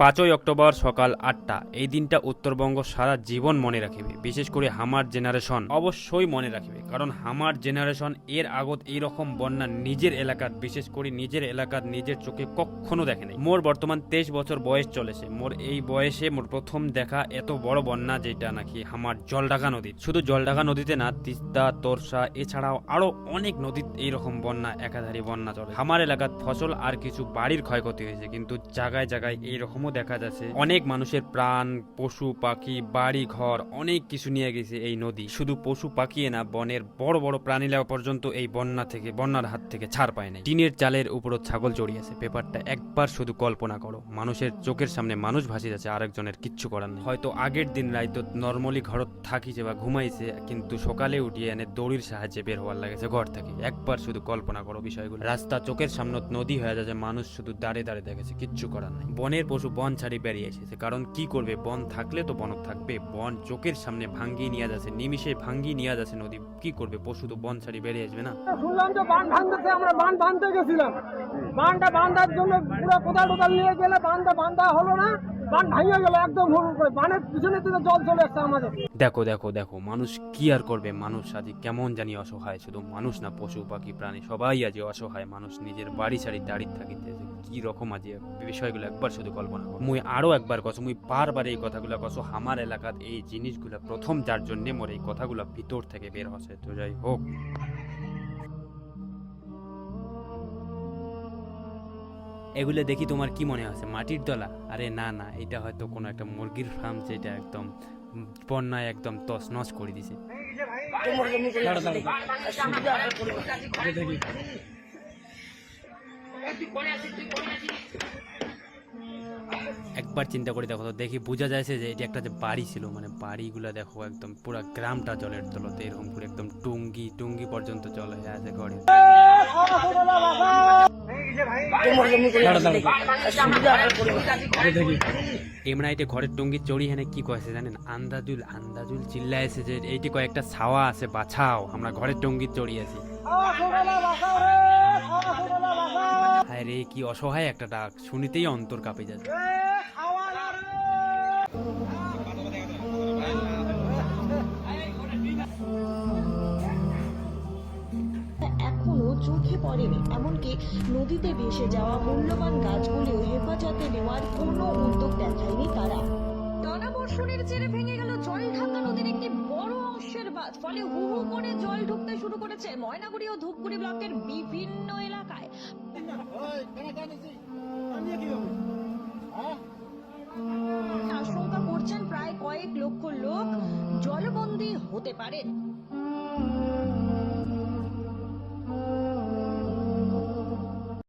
পাঁচই অক্টোবর সকাল আটটা। এই দিনটা উত্তরবঙ্গ সারা জীবন মনে রাখিবে, বিশেষ করে হামার জেনারেশন। অবশ্যই মনে রাখিবে, কারণ হামার জেনারেশন এর আগত এইরকম বন্যা নিজের এলাকাত বিশেষ করে নিজের এলাকাত নিজের চোখে কখনো দেখে নাই। মোর বর্তমান তেইশ বছর বয়স চলেছে, মোর এই বয়সে মোর প্রথম দেখা এত বড় বন্যা যেটা নাকি হামার জলঢাকা নদী শুধু জলঢাকা নদীতে না, তিস্তা, তোরসা, এছাড়াও আরও অনেক নদীত এইরকম বন্যা, একাধারী বন্যা চলে। আমার এলাকাত ফসল আর কিছু বাড়ির ক্ষয়ক্ষতি হয়েছে, কিন্তু জায়গায় জায়গায় এইরকমও দেখা যাচ্ছে। অনেক মানুষের প্রাণ, পশু, পাখি, বাড়ি, ঘর, অনেক কিছু নিয়ে গেছে এই নদী। শুধু পশু, পাখি না, বনের বড় বড় প্রাণীরা পর্যন্ত এই বন্যা থেকে, বন্যার হাত থেকে ছাড় পায় নাই। টিনের চালের উপরও ছাগল চড়িয়েছে পেপারটা একবার শুধু কল্পনা করো। মানুষের চোখের সামনে মানুষ ভাসি যাচ্ছে, আরেকজনের কিচ্ছু করার নেই। হয়তো আগের দিন রাইত নর্মালি ঘরত থাকিছে বা ঘুমাইছে, কিন্তু সকালে উঠিয়ে এনে দড়ির সাহায্যে বের হওয়ার লাগেছে ঘর থেকে। একবার শুধু কল্পনা করো বিষয়গুলো। রাস্তা চোখের সামনে নদী হয়ে যাচ্ছে, মানুষ শুধু দাঁড়িয়ে দাঁড়িয়ে দেখেছে, কিচ্ছু করার নাই। বনের পশু বন ছাড়ি বেরিয়ে এসেছে। কারণ কি করবে? বন থাকলে তো বনক থাকবে। বন চোখের সামনে ভাঙ্গিয়ে নিয়ে যাচ্ছে নিমিশে ভাঙ্গি নিয়ে যাচ্ছে নদী। কি করবে? পশু তো বন ছাড়ি বেরিয়ে আসবে না? শুনলাম যে বান ভাঙতেছে, আমরা বান বাঁধতে গেছিলাম। বানটা বান্ধার জন্য পুরো কোদাল টোদাল নিয়ে গেলে বানটা বান্ধা হলো না। দেখো দেখো দেখো, মানুষ কি আর করবে? মানুষ আজ কেমন জানি অসহায়, শুধু মানুষ না, পশু, পাখি, প্রাণী, সবাই আজ অসহায়। মানুষ নিজের বাড়ি ছাড়ি দাঁড়িয়ে থাকিতেছে কি রকম আজ বিষয়গুলো একবার শুধু কল্পনা করো। মুই আরও একবার কছ মুই বারবার এই কথাগুলো কছ আমার এলাকাত এই জিনিসগুলো প্রথম যার জন্য মোর এই কথাগুলো ভিতর থেকে বের হচ্ছে। তো যাই হোক। এগুলো দেখি তোমার কি মনে হচ্ছে মাটির দলা? আরে না না, এটা হয়তো কোনো একটা মুরগির ফার্ম যেটা একদম বন্যায় একদম তছ নছ করে দিছে। একবার চিন্তা করে দেখো তো, দেখি বোঝা যাচ্ছে যে এটা একটা যে বাড়ি ছিল মানে বাড়িগুলো দেখো একদম পুরো গ্রামটা জলের তলতে এরকম করে একদম টুঙ্গি টুঙ্গি পর্যন্ত জল হয়ে আছে ঘরে। এমরাইটে ঘরের টুঙ্গি চড়ি হেনে কি কয়েছে জানেন? আন্দাজুল আন্দাজুল চিল্লা এসে যে এইটি কয়েকটা ছাওয়া আছে, বাছাও। আমরা ঘরের টুঙ্গি চড়ি আছি। হায় রে, কি অসহায় একটা ডাক। শুনিতেই অন্তর কাঁপে যাচ্ছে। পড়েনি এমনকি নদীতে ভেসে যাওয়া মূল্যবান গাছগুলিও হেফাজতে নেওয়ার কোনো উদ্যোগ দেখায়নি তারা। টানা জেরে ভেঙে গেল জলঢাকা নদীর একটি বড় অংশের বাঁধ। ফলে হু হু করে জল ঢুকতে শুরু করেছে ময়নাগুড়ি ও ধূপগুড়ি ব্লকের বিভিন্ন এলাকায়। আশঙ্কা করছেন প্রায় কয়েক লক্ষ লোক। জলবন্দী হতে পারেন